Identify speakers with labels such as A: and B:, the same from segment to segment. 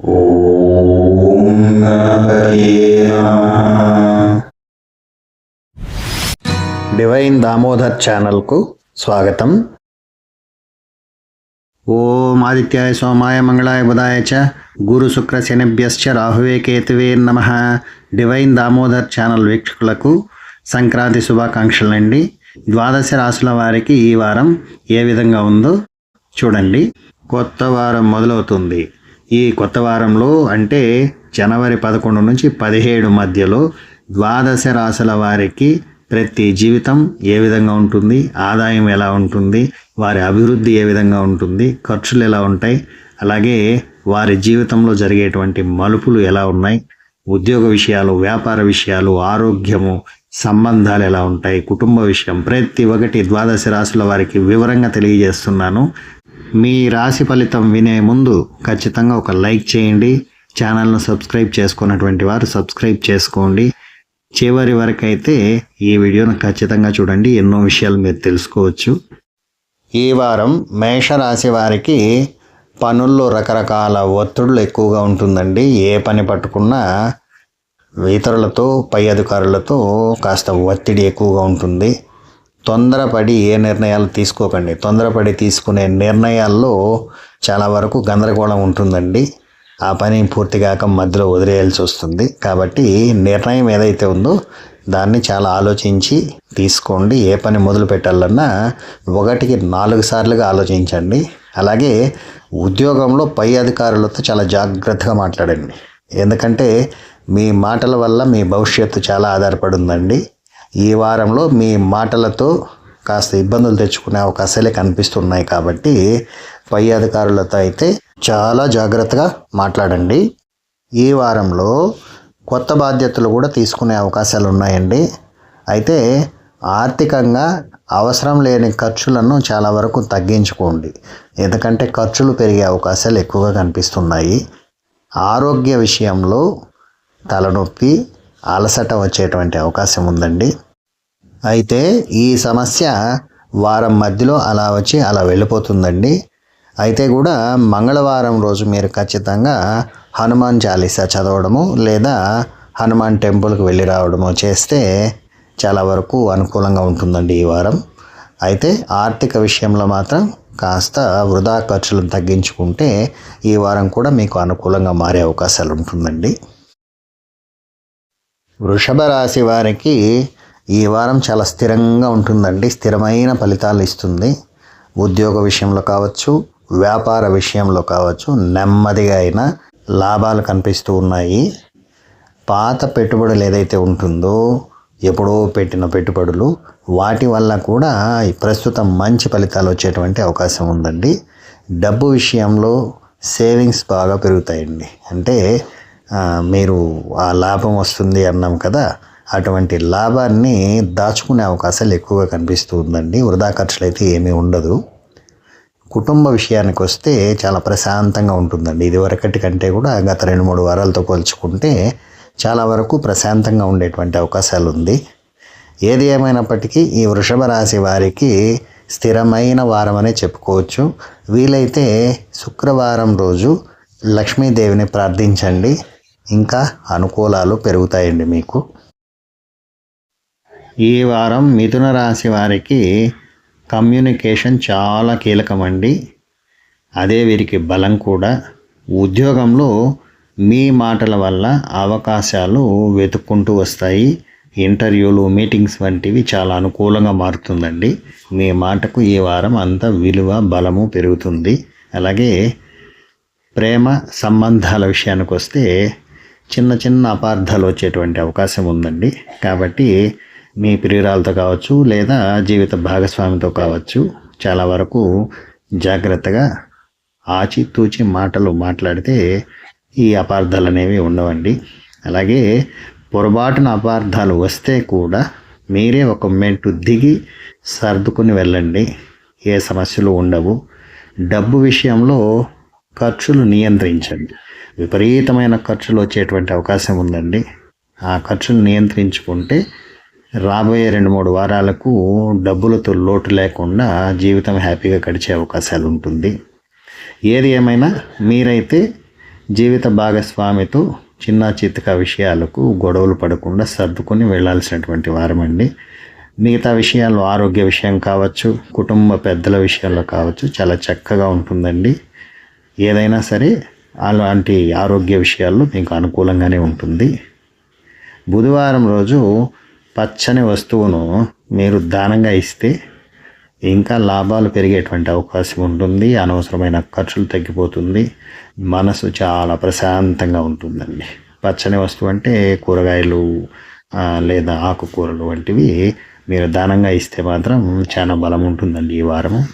A: ఓం
B: divine Damodar ఛానల్కు స్వాగతం. ఓం ఆదిత్యాయ సోమాయ మంగళాయ బుధాయ చ గురు శుక్ర శనిభ్యశ్చ రాహువే కేతువే నమ. డివైన్ దామోదర్ ఛానల్ వీక్షకులకు సంక్రాంతి శుభాకాంక్షలండి ద్వాదశ రాశుల వారికి ఈ వారం ఏ విధంగా ఉందో చూడండి. కొత్త వారం మొదలవుతుంది. ఈ కొత్త వారంలో అంటే జనవరి పదకొండు నుంచి పదిహేడు మధ్యలో ద్వాదశ రాశుల వారికి ప్రతి జీవితం ఏ విధంగా ఉంటుంది ఆదాయం ఎలా ఉంటుంది వారి అభివృద్ధి ఏ విధంగా ఉంటుంది ఖర్చులు ఎలా ఉంటాయి అలాగే వారి జీవితంలో జరిగేటువంటి మలుపులు ఎలా ఉన్నాయి ఉద్యోగ విషయాలు వ్యాపార విషయాలు ఆరోగ్యము సంబంధాలు ఎలా ఉంటాయి కుటుంబ విషయం ప్రతి ఒక్కటి ద్వాదశ రాశుల వారికి వివరంగా తెలియజేస్తున్నాను. మీ రాశి ఫలితం వినే ముందు ఖచ్చితంగా ఒక లైక్ చేయండి. ఛానల్ను సబ్స్క్రైబ్ చేసుకున్నటువంటి వారు సబ్స్క్రైబ్ చేసుకోండి. చివరి వరకు అయితే ఈ వీడియోను ఖచ్చితంగా చూడండి. ఎన్నో విషయాలు మీరు తెలుసుకోవచ్చు. ఈ వారం మేషరాశి వారికి పనుల్లో రకరకాల ఒత్తిడులు ఎక్కువగా ఉంటుందండి. ఏ పని పట్టుకున్నా ఇతరులతో పై అధికారులతో కాస్త ఒత్తిడి ఎక్కువగా ఉంటుంది. తొందరపడి ఏ నిర్ణయాలు తీసుకోకండి. తొందరపడి తీసుకునే నిర్ణయాల్లో చాలా వరకు గందరగోళం ఉంటుందండి. ఆ పని పూర్తిగాక మధ్యలో వదిలేయాల్సి వస్తుంది. కాబట్టి నిర్ణయం ఏదైతే ఉందో దాన్ని చాలా ఆలోచించి తీసుకోండి. ఏ పని మొదలు పెట్టాలన్నా ఒకటికి నాలుగు సార్లుగా ఆలోచించండి. అలాగే ఉద్యోగంలో పై అధికారులతో చాలా జాగ్రత్తగా మాట్లాడండి. ఎందుకంటే మీ మాటల వల్ల మీ భవిష్యత్తు చాలా ఆధారపడి ఉందండి. ఈ వారంలో మీ మాటలతో కాస్త ఇబ్బందులు తెచ్చుకునే అవకాశాలే కనిపిస్తున్నాయి కాబట్టి పై అధికారులతో అయితే చాలా జాగ్రత్తగా మాట్లాడండి. ఈ వారంలో కొత్త బాధ్యతలు కూడా తీసుకునే అవకాశాలు ఉన్నాయండి. అయితే ఆర్థికంగా అవసరం లేని ఖర్చులను చాలా వరకు తగ్గించుకోండి. ఎందుకంటే ఖర్చులు పెరిగే అవకాశాలు ఎక్కువగా కనిపిస్తున్నాయి. ఆరోగ్య విషయంలో తలనొప్పి అలసట వచ్చేటువంటి అవకాశం ఉందండి. అయితే ఈ సమస్య వారం మధ్యలో అలా వచ్చి అలా వెళ్ళిపోతుందండి. అయితే కూడా మంగళవారం రోజు మీరు ఖచ్చితంగా హనుమాన్ చాలీసా చదవడము లేదా హనుమాన్ టెంపుల్కి వెళ్ళి రావడము చేస్తే చాలా వరకు అనుకూలంగా ఉంటుందండి ఈ వారం. అయితే ఆర్థిక విషయంలో మాత్రం కాస్త వృధా ఖర్చులను తగ్గించుకుంటే ఈ వారం కూడా మీకు అనుకూలంగా మారే అవకాశాలు ఉంటుందండి. వృషభ రాశి వారికి ఈ వారం చాలా స్థిరంగా ఉంటుందండి. స్థిరమైన ఫలితాలు ఇస్తుంది. ఉద్యోగ విషయంలో కావచ్చు వ్యాపార విషయంలో కావచ్చు నెమ్మదిగా అయినా లాభాలు కనిపిస్తూ ఉన్నాయి. పాత పెట్టుబడులు ఏదైతే ఉంటుందో ఎప్పుడో పెట్టిన పెట్టుబడులు వాటి వల్ల కూడా ప్రస్తుతం మంచి ఫలితాలు వచ్చేటువంటి అవకాశం ఉందండి. డబ్బు విషయంలో సేవింగ్స్ బాగా పెరుగుతాయండి. అంటే మీరు ఆ లాభం వస్తుంది అన్నాం కదా అటువంటి లాభాన్ని దాచుకునే అవకాశాలు ఎక్కువగా కనిపిస్తూ ఉందండి. వృధా ఖర్చులు అయితే ఏమీ ఉండదు. కుటుంబ విషయానికి వస్తే చాలా ప్రశాంతంగా ఉంటుందండి. ఇదివరకటి కంటే కూడా గత రెండు మూడు వారాలతో పోల్చుకుంటే చాలా వరకు ప్రశాంతంగా ఉండేటువంటి అవకాశాలు ఉంది. ఏది ఏమైనప్పటికీ ఈ వృషభ రాశి వారికి స్థిరమైన వారం అనే చెప్పుకోవచ్చు. వీలైతే శుక్రవారం రోజు లక్ష్మీదేవిని ప్రార్థించండి. ఇంకా అనుకూలాలు పెరుగుతాయండి మీకు. ఈ వారం మిథున రాశి వారికి కమ్యూనికేషన్ చాలా కీలకమండి. అదే వీరికి బలం కూడా. ఉద్యోగంలో మీ మాటల వల్ల అవకాశాలు వెతుక్కుంటూ వస్తాయి. ఇంటర్వ్యూలు మీటింగ్స్ వంటివి చాలా అనుకూలంగా మారుతుందండి. మీ మాటకు ఈ వారం అంత విలువ బలము పెరుగుతుంది. అలాగే ప్రేమ సంబంధాల విషయానికి వస్తే చిన్న చిన్న అపార్థాలు వచ్చేటువంటి అవకాశం ఉందండి. కాబట్టి మీ ప్రియురాలతో కావచ్చు లేదా జీవిత భాగస్వామితో కావచ్చు చాలా వరకు జాగ్రత్తగా ఆచితూచి మాటలు మాట్లాడితే ఈ అపార్థాలు అనేవి ఉండవండి. అలాగే పొరపాటున అపార్థాలు వస్తే కూడా మీరే ఒక మెట్టు దిగి సర్దుకుని వెళ్ళండి. ఏ సమస్యలు ఉండవు. డబ్బు విషయంలో ఖర్చులు నియంత్రించండి. విపరీతమైన ఖర్చులు వచ్చేటువంటి అవకాశం ఉందండి. ఆ ఖర్చులు నియంత్రించుకుంటే రాబోయే రెండు మూడు వారాలకు డబ్బులతో లోటు లేకుండా జీవితం హ్యాపీగా గడిచే అవకాశాలు ఉంటుంది. ఏది ఏమైనా మీరైతే జీవిత భాగస్వామితో చిన్న చితక విషయాలకు గొడవలు పడకుండా సర్దుకొని వెళ్ళాల్సినటువంటి వారమండి. మిగతా విషయాలు ఆరోగ్య విషయం కావచ్చు కుటుంబ పెద్దల విషయాల్లో కావచ్చు చాలా చక్కగా ఉంటుందండి. ఏదైనా సరే అలాంటి ఆరోగ్య విషయాల్లో మీకు అనుకూలంగానే ఉంటుంది. బుధవారం రోజు పచ్చని వస్తువును మీరు దానంగా ఇస్తే ఇంకా లాభాలు పెరిగేటువంటి అవకాశం ఉంటుంది. అనవసరమైన ఖర్చులు తగ్గిపోతుంది. మనసు చాలా ప్రశాంతంగా ఉంటుందండి. పచ్చని వస్తువు అంటే కూరగాయలు లేదా ఆకుకూరలు వంటివి మీరు దానంగా ఇస్తే మాత్రం చాలా బలం ఉంటుందండి ఈ వారము.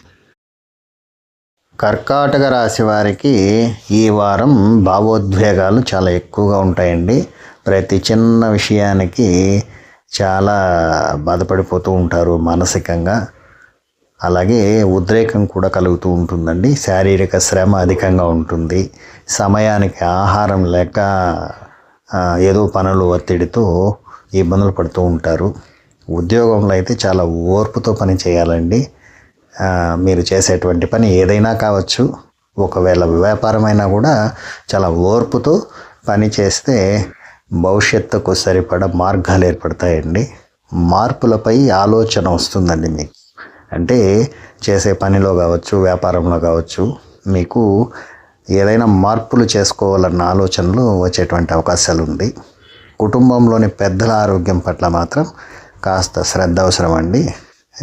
B: కర్కాటక రాశి వారికి ఈ వారం భావోద్వేగాలు చాలా ఎక్కువగా ఉంటాయండి. ప్రతి చిన్న విషయానికి చాలా బాధపడిపోతూ ఉంటారు మానసికంగా. అలాగే ఉద్రేకం కూడా కలుగుతూ ఉంటుందండి. శారీరక శ్రమ అధికంగా ఉంటుంది. సమయానికి ఆహారం లేక ఏదో పనులు ఒత్తిడితో ఇబ్బందులు పడుతూ ఉంటారు. ఉద్యోగంలో అయితే చాలా ఓర్పుతో పని చేయాలండి. మీరు చేసేటువంటి పని ఏదైనా కావచ్చు. ఒకవేళ వ్యాపారమైనా కూడా చాలా ఓర్పుతో పని చేస్తే భవిష్యత్తుకు సరిపడ మార్గాలు ఏర్పడతాయండి. మార్పులపై ఆలోచన వస్తుందండి మీకు. అంటే చేసే పనిలో కావచ్చు వ్యాపారంలో కావచ్చు మీకు ఏదైనా మార్పులు చేసుకోవాలన్న ఆలోచనలు వచ్చేటువంటి అవకాశాలు ఉంది. కుటుంబంలోని పెద్దల ఆరోగ్యం పట్ల మాత్రం కాస్త శ్రద్ధ అవసరం అండి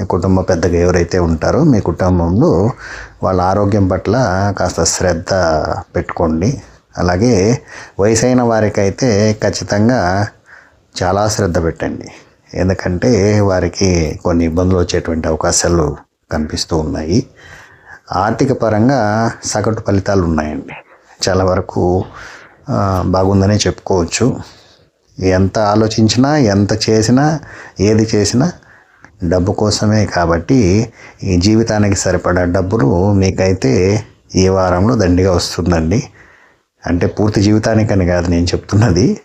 B: కుటుంబ పెద్దగా ఎవరైతే ఉంటారో మీ కుటుంబంలో వాళ్ళ ఆరోగ్యం పట్ల కాస్త శ్రద్ధ పెట్టుకోండి. అలాగే వయసైన వారికైతే ఖచ్చితంగా చాలా శ్రద్ధ పెట్టండి. ఎందుకంటే వారికి కొన్ని ఇబ్బందులు వచ్చేటువంటి అవకాశాలు కనిపిస్తూ ఉన్నాయి. ఆర్థిక పరంగా సగటు ఫలితాలు ఉన్నాయండి. చాలా వరకు బాగుందనే చెప్పుకోవచ్చు. ఎంత ఆలోచించినా ఎంత చేసినా ఏది చేసినా డబ్బు కోసమే కాబట్టి ఈ జీవితానికి సరిపడా డబ్బులు మీకైతే ఈ వారంలో దండిగా వస్తుందండి. అంటే పూర్తి జీవితానికని కాదు నేను చెప్తున్నది.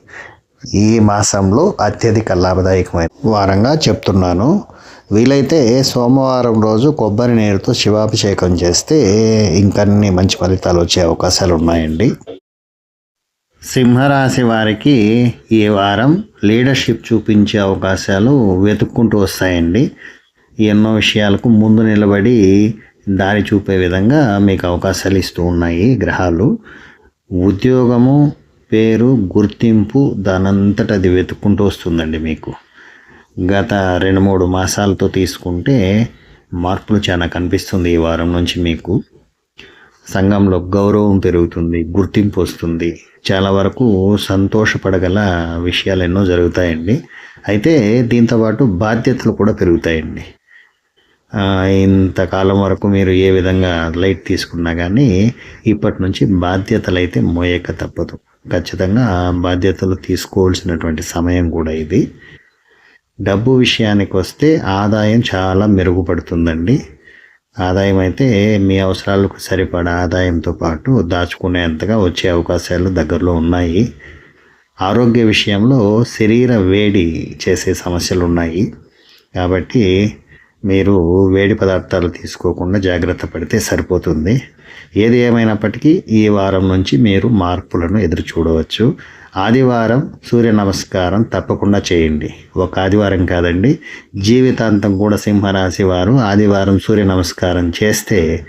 B: ఈ మాసంలో అత్యధిక లాభదాయకమైన వారంగా చెప్తున్నాను. వీలైతే సోమవారం రోజు కొబ్బరి నీరుతో శివాభిషేకం చేస్తే ఇంకన్ని మంచి ఫలితాలు వచ్చే అవకాశాలు ఉన్నాయండి సింహరాశి వారికి ఈ వారం లీడర్షిప్ చూపించే అవకాశాలు వెతుక్కుంటూ వస్తాయండి. ఎన్నో విషయాలకు ముందు నిలబడి దారి చూపే విధంగా మీకు అవకాశాలు ఇస్తూ ఉన్నాయి గ్రహాలు. ఉద్యోగము పేరు గుర్తింపు దానంతట అది వెతుక్కుంటూ వస్తుందండి మీకు. గత రెండు మూడు మాసాలతో తీసుకుంటే మార్పులు చాలా కనిపిస్తుంది ఈ వారం నుంచి మీకు. సంఘంలో గౌరవం పెరుగుతుంది గుర్తింపు వస్తుంది. చాలా వరకు సంతోషపడగల విషయాలు ఎన్నో జరుగుతాయండి. అయితే దీంతోపాటు బాధ్యతలు కూడా పెరుగుతాయండి. ఇంతకాలం వరకు మీరు ఏ విధంగా లైట్ తీసుకున్నా కానీ ఇప్పటి నుంచి బాధ్యతలు అయితే మోయక తప్పదు. ఖచ్చితంగా బాధ్యతలు తీసుకోవాల్సినటువంటి సమయం కూడా ఇది. డబ్బు విషయానికి వస్తే ఆదాయం చాలా మెరుగుపడుతుందండి. ఆదాయం అయితే మీ అవసరాలకు సరిపడా ఆదాయంతో పాటు దాచుకునేంతగా వచ్చే అవకాశాలు దగ్గరలో ఉన్నాయి. ఆరోగ్య విషయంలో శరీర వేడి చేసే సమస్యలు ఉన్నాయి కాబట్టి మీరు వేడి పదార్థాలు తీసుకోకుండా జాగ్రత్త పడితే సరిపోతుంది. ఏది ఏమైనప్పటికీ ఈ వారం నుంచి మీరు మార్పులను ఎదురు చూడవచ్చు. ఆదివారం సూర్య నమస్కారం తప్పకుండా చేయండి. ఒక ఆదివారం కాదండి జీవితాంతం కూడా సింహరాశి వారు ఆదివారం సూర్య నమస్కారం చేస్తే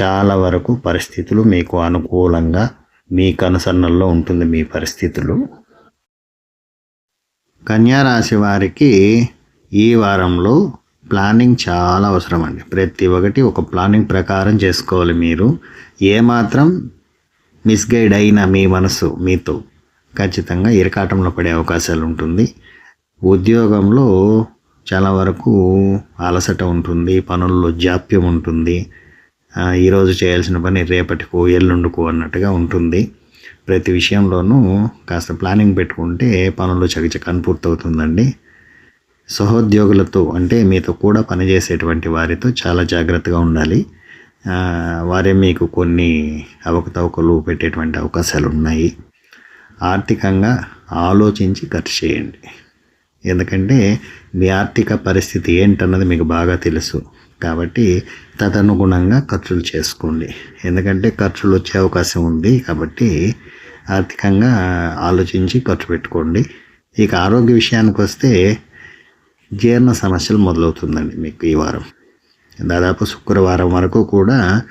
B: చాలా వరకు పరిస్థితులు మీకు అనుకూలంగా మీ కనుసన్నల్లో ఉంటుంది మీ పరిస్థితులు. కన్యా రాశి వారికి ఈ వారంలో ప్లానింగ్ చాలా అవసరం అండి ప్రతి ఒక్కటి ఒక ప్లానింగ్ ప్రకారం చేసుకోవాలి మీరు. ఏమాత్రం మిస్గైడ్ అయిన మీ మనసు మీతో ఖచ్చితంగా ఇరకాటంలో పడే అవకాశాలు ఉంటుంది. ఉద్యోగంలో చాలా వరకు అలసట ఉంటుంది పనుల్లో జాప్యం ఉంటుంది. ఈరోజు చేయాల్సిన పని రేపటికో ఎల్లుండుకో అన్నట్టుగా ఉంటుంది. ప్రతి విషయంలోనూ కాస్త ప్లానింగ్ పెట్టుకుంటే పనులు చకచకాన్ని పూర్తవుతుందండి సహోద్యోగులతో అంటే మీతో కూడా పనిచేసేటువంటి వారితో చాలా జాగ్రత్తగా ఉండాలి. వారే మీకు కొన్ని అవకతవకలు పెట్టేటువంటి అవకాశాలు ఉన్నాయి ఆర్థికంగా ఆలోచించి ఖర్చు చేయండి. ఎందుకంటే మీ ఆర్థిక పరిస్థితి ఏంటన్నది మీకు బాగా తెలుసు. కాబట్టి తదనుగుణంగా ఖర్చులు చేసుకోండి. ఎందుకంటే ఖర్చులు వచ్చే అవకాశం ఉంది కాబట్టి ఆర్థికంగా ఆలోచించి ఖర్చు పెట్టుకోండి. ఇక ఆరోగ్య విషయానికి వస్తే జీర్ణ సమస్యలు మొదలవుతుందండి మీకు ఈ వారం. దాదాపు శుక్రవారం వరకు కూడా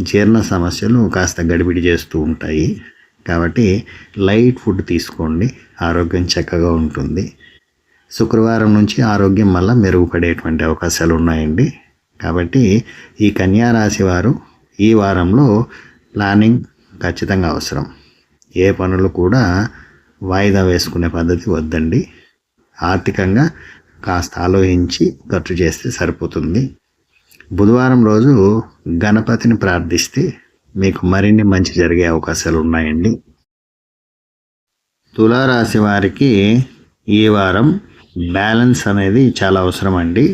B: జీర్ణ సమస్యలు కాస్త గడిబిడి చేస్తూ ఉంటాయి. కాబట్టి లైట్ ఫుడ్ తీసుకోండి. ఆరోగ్యం చక్కగా ఉంటుంది. శుక్రవారం నుంచి ఆరోగ్యం మళ్ళీ మెరుగుపడేటువంటి అవకాశాలు ఉన్నాయండి. కాబట్టి ఈ కన్యా రాశి వారు ఈ వారంలో ప్లానింగ్ ఖచ్చితంగా అవసరం. ఏ పనులు కూడా వాయిదా వేసుకునే పద్ధతి వద్దండి. ఆర్థికంగా కాస్త ఆలోచించి ఖర్చు చేస్తే సరిపోతుంది. బుధవారం రోజు గణపతిని ప్రార్థిస్తే మీకు మరిన్ని మంచి జరిగే అవకాశాలు ఉన్నాయండి. తులారాశి వారికి ఈ వారం బ్యాలెన్స్ అనేది చాలా అవసరం అండి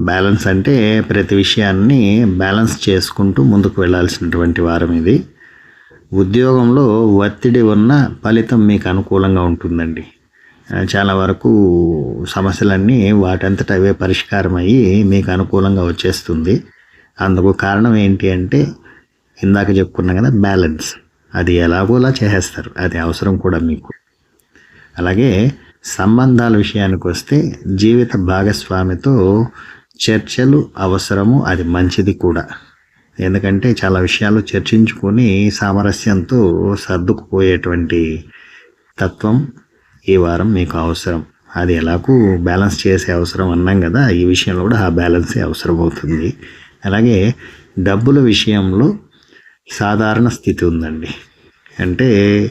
B: బ్యాలెన్స్ అంటే ప్రతి విషయాన్ని బ్యాలెన్స్ చేసుకుంటూ ముందుకు వెళ్ళాల్సినటువంటి వారం ఇది. ఉద్యోగంలో ఒత్తిడి ఉన్న ఫలితం మీకు అనుకూలంగా ఉంటుందండి. చాలా వరకు సమస్యలన్నీ వాటంతట అవే పరిష్కారం అయ్యి మీకు అనుకూలంగా వచ్చేస్తుంది. అందుకు కారణం ఏంటి అంటే ఇందాక చెప్పుకున్నాం కదా బ్యాలెన్స్ అది ఎలాగోలా చేసేస్తారు. అది అవసరం కూడా మీకు. అలాగే సంబంధాల విషయానికి వస్తే జీవిత భాగస్వామితో చర్చలు అవసరము అది మంచిది కూడా. ఎందుకంటే చాలా విషయాలు చర్చించుకొని సామరస్యంతో సర్దుకుపోయేటువంటి తత్వం ఈ వారం మీకు అవసరం. అది ఎలాగూ బ్యాలెన్స్ చేసే అవసరం అన్నాం కదా ఈ విషయంలో కూడా ఆ బ్యాలెన్సే అవసరం అవుతుంది అలాగే డబ్బుల విషయంలో సాధారణ స్థితి ఉందండి. అంటే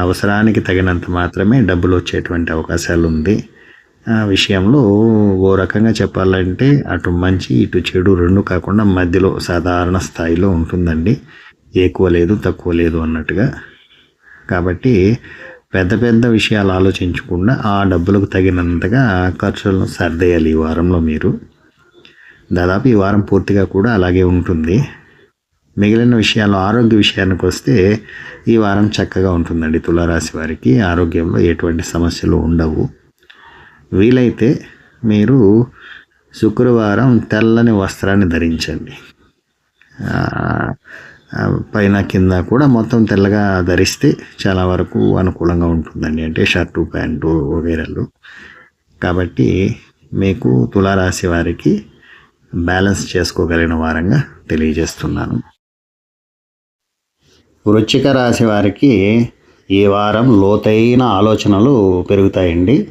B: అవసరానికి తగినంత మాత్రమే డబ్బులు వచ్చేటువంటి అవకాశాలు ఉంది. ఆ విషయంలో ఓ రకంగా చెప్పాలంటే అటు మంచి ఇటు చెడు రెండు కాకుండా మధ్యలో సాధారణ స్థాయిలో ఉంటుందండి. ఎక్కువ లేదు తక్కువ లేదు అన్నట్టుగా. కాబట్టి పెద్ద పెద్ద విషయాలు ఆలోచించకుండా ఆ డబ్బులకు తగినంతగా ఖర్చులను సర్దేయాలి ఈ వారంలో మీరు. దాదాపు ఈ వారం పూర్తిగా కూడా అలాగే ఉంటుంది. మిగిలిన విషయాల్లో ఆరోగ్య విషయానికి వస్తే ఈ వారం చక్కగా ఉంటుందండి తులారాశి వారికి. ఆరోగ్యంలో ఎటువంటి సమస్యలు ఉండవు. వీలైతే మీరు శుక్రవారం తెల్లని వస్త్రాన్ని ధరించండి. పైన కింద కూడా మొత్తం తెల్లగా ధరిస్తే చాలా వరకు అనుకూలంగా ఉంటుందండి. అంటే షర్టు ప్యాంటు వగైరాలు. కాబట్టి మీకు తులారాశి వారికి బ్యాలెన్స్ చేసుకోగలిగిన వారంగా తెలియజేస్తున్నాను. వృచ్చిక రాశి వారికి ఈ వారం లోతైన ఆలోచనలు పెరుగుతాయండి.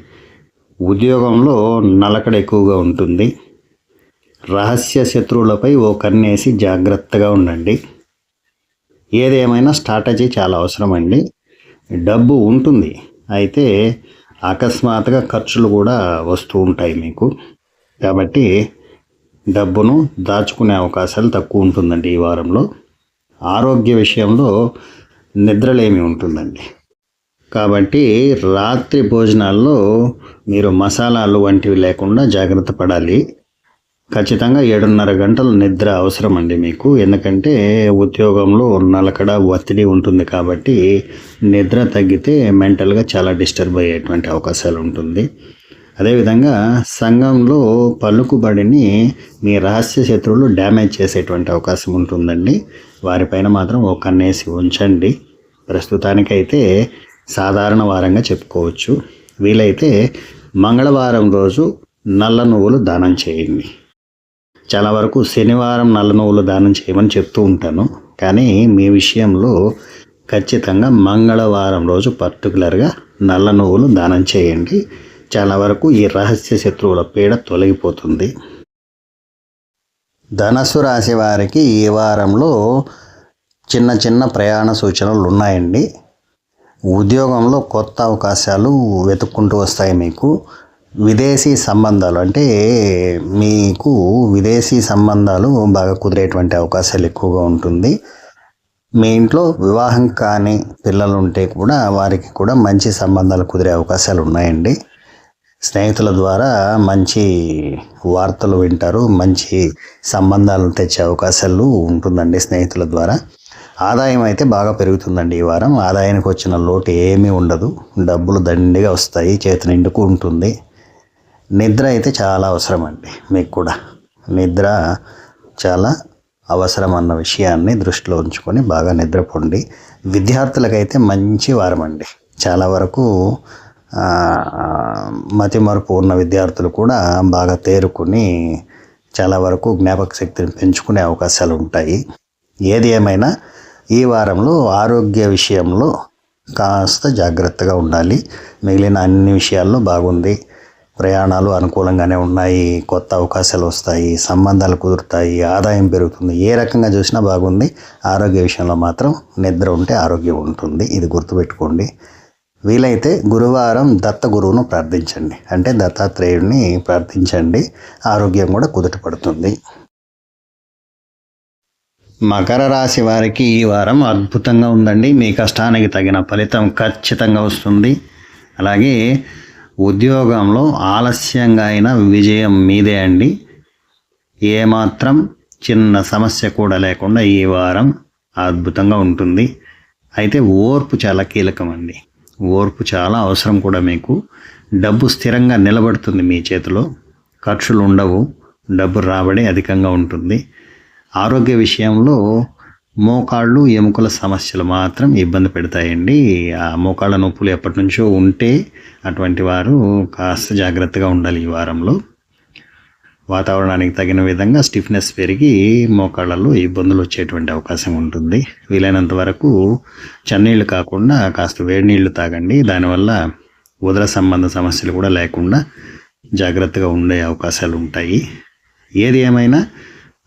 B: ఉద్యోగంలో నలకడ ఎక్కువగా ఉంటుంది. రహస్య శత్రువులపై ఓ కన్నేసి జాగ్రత్తగా ఉండండి. ఏదేమైనా స్ట్రాటజీ చాలా అవసరం అండి డబ్బు ఉంటుంది. అయితే అకస్మాత్తుగా ఖర్చులు కూడా వస్తూ ఉంటాయి మీకు. కాబట్టి డబ్బును దాచుకునే అవకాశాలు తక్కువ ఉంటుందండి ఈ వారంలో. ఆరోగ్య విషయంలో నిద్రలేమి ఉంటుందండి. కాబట్టి రాత్రి భోజనాల్లో మీరు మసాలాలు వంటివి లేకుండా జాగ్రత్త పడాలి. ఖచ్చితంగా ఏడున్నర గంటలు నిద్ర అవసరం అండి మీకు. ఎందుకంటే ఉద్యోగంలో నలకడ ఒత్తిడి ఉంటుంది కాబట్టి నిద్ర తగ్గితే మెంటల్గా చాలా డిస్టర్బ్ అయ్యేటువంటి అవకాశాలు ఉంటుంది. అదేవిధంగా సంఘంలో పలుకుబడిని మీ రహస్య శత్రువులు డ్యామేజ్ చేసేటువంటి అవకాశం ఉంటుందండి. వారిపైన మాత్రం ఒక కన్నేసి ఉంచండి. ప్రస్తుతానికైతే సాధారణ వారంగా చెప్పుకోవచ్చు. వీలైతే మంగళవారం రోజు నల్ల నువ్వులు దానం చేయండి. చాలా వరకు శనివారం నల్ల నువ్వులు దానం చేయమని చెప్తూ ఉంటాను. కానీ మీ విషయంలో ఖచ్చితంగా మంగళవారం రోజు పర్టికులర్గా నల్ల నువ్వులు దానం చేయండి. చాలా వరకు ఈ రహస్య శత్రువుల పీడ తొలగిపోతుంది. ధనస్సు రాశి వారికి ఈ వారంలో చిన్న చిన్న ప్రయాణ సూచనలు ఉన్నాయండి. ఉద్యోగంలో కొత్త అవకాశాలు వెతుక్కుంటూ వస్తాయి మీకు. విదేశీ సంబంధాలు అంటే మీకు విదేశీ సంబంధాలు బాగా కుదిరేటువంటి అవకాశాలు ఎక్కువగా ఉంటుంది. మీ ఇంట్లో వివాహం కాని పిల్లలు ఉంటే కూడా వారికి కూడా మంచి సంబంధాలు కుదిరే అవకాశాలు ఉన్నాయండి. స్నేహితుల ద్వారా మంచి వార్తలు వింటారు మంచి సంబంధాలను తెచ్చే అవకాశాలు ఉంటుందండి స్నేహితుల ద్వారా. ఆదాయం అయితే బాగా పెరుగుతుందండి ఈ వారం. ఆదాయానికి వచ్చిన లోటు ఏమీ ఉండదు. డబ్బులు దండిగా వస్తాయి చేతి నిండుకు ఉంటుంది. నిద్ర అయితే చాలా అవసరం అండి మీకు కూడా. నిద్ర చాలా అవసరం అన్న విషయాన్ని దృష్టిలో ఉంచుకొని బాగా నిద్రపోండి. విద్యార్థులకైతే మంచి వారం అండి చాలా వరకు మతిమరుపు ఉన్న విద్యార్థులు కూడా బాగా తేరుకుని చాలా వరకు జ్ఞాపక శక్తిని పెంచుకునే అవకాశాలు ఉంటాయి. ఏది ఏమైనా ఈ వారంలో ఆరోగ్య విషయంలో కాస్త జాగ్రత్తగా ఉండాలి. మిగిలిన అన్ని విషయాల్లో బాగుంది. ప్రయాణాలు అనుకూలంగానే ఉన్నాయి. కొత్త అవకాశాలు వస్తాయి. సంబంధాలు కుదురుతాయి. ఆదాయం పెరుగుతుంది. ఏ రకంగా చూసినా బాగుంది. ఆరోగ్య విషయంలో మాత్రం నిద్ర ఉంటే ఆరోగ్యం ఉంటుంది. ఇది గుర్తుపెట్టుకోండి. వీలైతే గురువారం దత్త గురువును ప్రార్థించండి. అంటే దత్తాత్రేయుడిని ప్రార్థించండి. ఆరోగ్యం కూడా కుదుట పడుతుంది. మకర రాశి వారికి ఈ వారం అద్భుతంగా ఉందండి. మీ కష్టానికి తగిన ఫలితం ఖచ్చితంగా వస్తుంది. అలాగే ఉద్యోగంలో ఆలస్యంగా అయిన విజయం మీదే అండి. ఏమాత్రం చిన్న సమస్య కూడా లేకుండా ఈ వారం అద్భుతంగా ఉంటుంది. అయితే ఓర్పు చాలా కీలకం అండి. ఓర్పు చాలా అవసరం కూడా మీకు. డబ్బు స్థిరంగా నిలబడుతుంది మీ చేతిలో. ఖర్చులు ఉండవు. డబ్బు రాబడి అధికంగా ఉంటుంది. ఆరోగ్య విషయంలో మోకాళ్ళు ఎముకల సమస్యలు మాత్రం ఇబ్బంది పెడతాయండి. ఆ మోకాళ్ళ నొప్పులు ఎప్పటి నుంచో ఉంటే అటువంటి వారు కాస్త జాగ్రత్తగా ఉండాలి ఈ వారంలో. వాతావరణానికి తగిన విధంగా స్టిఫ్నెస్ పెరిగి మోకాళ్ళలో ఇబ్బందులు వచ్చేటువంటి అవకాశం ఉంటుంది. వీలైనంత వరకు చన్నీళ్ళు కాకుండా కాస్త వేడి నీళ్ళు తాగండి. దానివల్ల ఉదర సంబంధ సమస్యలు కూడా లేకుండా జాగ్రత్తగా ఉండే అవకాశాలు ఉంటాయి. ఏది ఏమైనా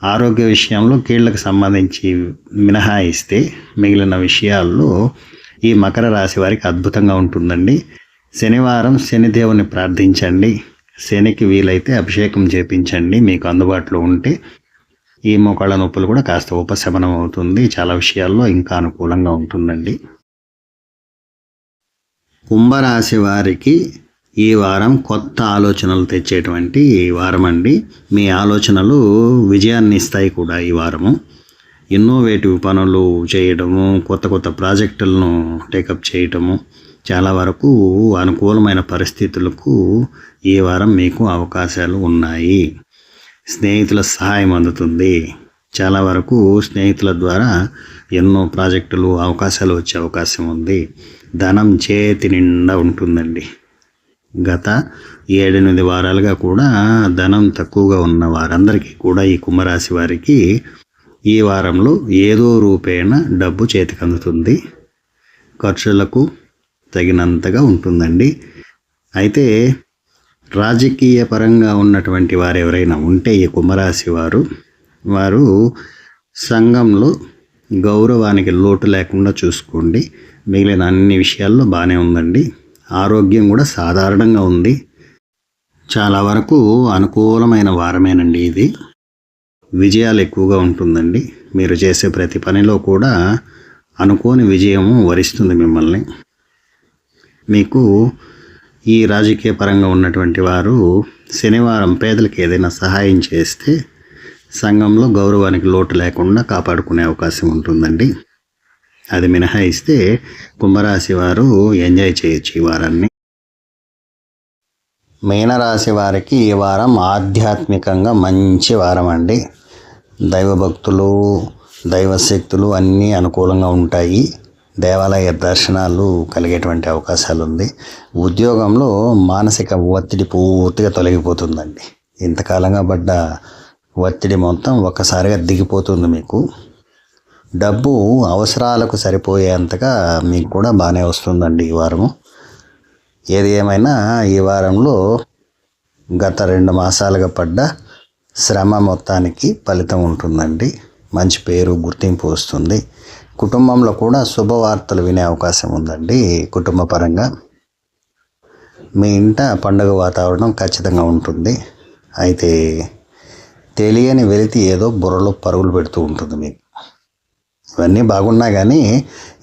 B: ఆరోగ్య విషయంలో కీళ్ళకు సంబంధించి మినహాయిస్తే మిగిలిన విషయాల్లో ఈ మకర రాశి వారికి అద్భుతంగా ఉంటుందండి. శనివారం శనిదేవుని ప్రార్థించండి. శనికి వీలైతే అభిషేకం చేపించండి మీకు అందుబాటులో ఉంటే. ఈ మోకాళ్ళ నొప్పులు కూడా కాస్త ఉపశమనం అవుతుంది. చాలా విషయాల్లో ఇంకా అనుకూలంగా ఉంటుందండి. కుంభరాశి వారికి ఈ వారం కొత్త ఆలోచనలు తెచ్చేటువంటి వారం అండి మీ ఆలోచనలు విజయాన్ని ఇస్తాయి కూడా ఈ వారము. ఇన్నోవేటివ్ పనులు చేయడము కొత్త కొత్త ప్రాజెక్టులను టేకప్ చేయటము చాలా వరకు అనుకూలమైన పరిస్థితులకు ఈ వారం మీకు అవకాశాలు ఉన్నాయి. స్నేహితుల సహాయం అందుతుంది. చాలా వరకు స్నేహితుల ద్వారా ఎన్నో ప్రాజెక్టులు అవకాశాలు వచ్చే అవకాశం ఉంది. ధనం చేతి నిండా ఉంటుందండి. గత ఏడెనిమిది వారాలుగా కూడా ధనం తక్కువగా ఉన్న వారందరికీ కూడా ఈ కుంభరాశి వారికి ఈ వారంలో ఏదో రూపేణ డబ్బు చేతికి అందుతుంది. ఖర్చులకు తగినంతగా ఉంటుందండి. అయితే రాజకీయ పరంగా ఉన్నటువంటి వారు ఎవరైనా ఉంటే ఈ కుంభరాశి వారు వారు సంఘంలో గౌరవానికి లోటు లేకుండా చూసుకోండి. మిగిలిన అన్ని విషయాల్లో బాగానే ఉందండి. ఆరోగ్యం కూడా సాధారణంగా ఉంది. చాలా వరకు అనుకూలమైన వారమేనండి ఇది. విజయాలు ఎక్కువగా ఉంటుందండి. మీరు చేసే ప్రతి పనిలో కూడా అనుకోని విజయము వరిస్తుంది మిమ్మల్ని. మీకు ఈ రాజకీయ పరంగా ఉన్నటువంటి వారు శనివారం పేదలకు ఏదైనా సహాయం చేస్తే సంఘంలో గౌరవానికి లోటు లేకుండా కాపాడుకునే అవకాశం ఉంటుందండి. అది మినహాయిస్తే కుంభరాశి వారు ఎంజాయ్ చేయొచ్చు ఈ వారాన్ని. మీనరాశి వారికి ఈ వారం ఆధ్యాత్మికంగా మంచి వారం అండి. దైవభక్తులు దైవశక్తులు అన్నీ అనుకూలంగా ఉంటాయి. దేవాలయ దర్శనాలు కలిగేటువంటి అవకాశాలు ఉంది ఉద్యోగంలో మానసిక ఒత్తిడి పూర్తిగా తొలగిపోతుందండి. ఇంతకాలంగా పడ్డ ఒత్తిడి మొత్తం ఒక్కసారిగా దిగిపోతుంది మీకు. డబ్బు అవసరాలకు సరిపోయేంతగా మీకు కూడా బాగానే వస్తుందండి ఈ వారము. ఏది ఏమైనా ఈ వారంలో గత రెండు మాసాలుగా పడ్డ శ్రమ మొత్తానికి ఫలితం ఉంటుందండి. మంచి పేరు గుర్తింపు వస్తుంది. కుటుంబంలో కూడా శుభవార్తలు వినే అవకాశం ఉందండి కుటుంబపరంగా. మీ ఇంట పండుగ వాతావరణం ఖచ్చితంగా ఉంటుంది. అయితే తెలియని వెలితి ఏదో బుర్రలో పరుగులు పెడుతూ ఉంటుంది మీకు. ఇవన్నీ బాగున్నా కానీ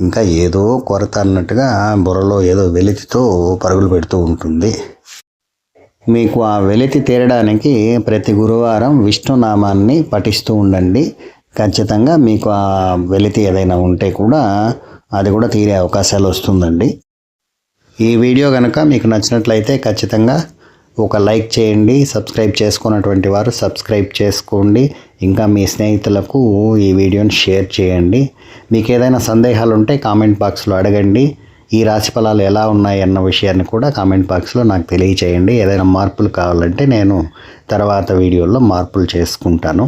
B: ఇంకా ఏదో కొరత అన్నట్టుగా బుర్రలో ఏదో వెలితితో పరుగులు పెడుతూ ఉంటుంది. మీకు ఆ వెలితి తీరడానికి ప్రతి గురువారం విష్ణునామాన్ని పఠిస్తూ ఉండండి. ఖచ్చితంగా మీకు ఆ వెలితి ఏదైనా ఉంటే కూడా అది కూడా తీరే అవకాశాలు వస్తుందండి. ఈ వీడియో కనుక మీకు నచ్చినట్లయితే ఖచ్చితంగా ఒక లైక్ చేయండి సబ్స్క్రైబ్ చేసుకున్నటువంటి వారు సబ్స్క్రైబ్ చేసుకోండి ఇంకా మీ స్నేహితులకు ఈ వీడియోని షేర్ చేయండి. మీకు ఏదైనా సందేహాలు ఉంటే కామెంట్ బాక్స్లో అడగండి. ఈ రాశి ఫలాలు ఎలా ఉన్నాయి అన్న విషయాన్ని కూడా కామెంట్ బాక్స్లో నాకు తెలియచేయండి. ఏదైనా మార్పులు కావాలంటే నేను తర్వాత వీడియోలో మార్పులు చేసుకుంటాను.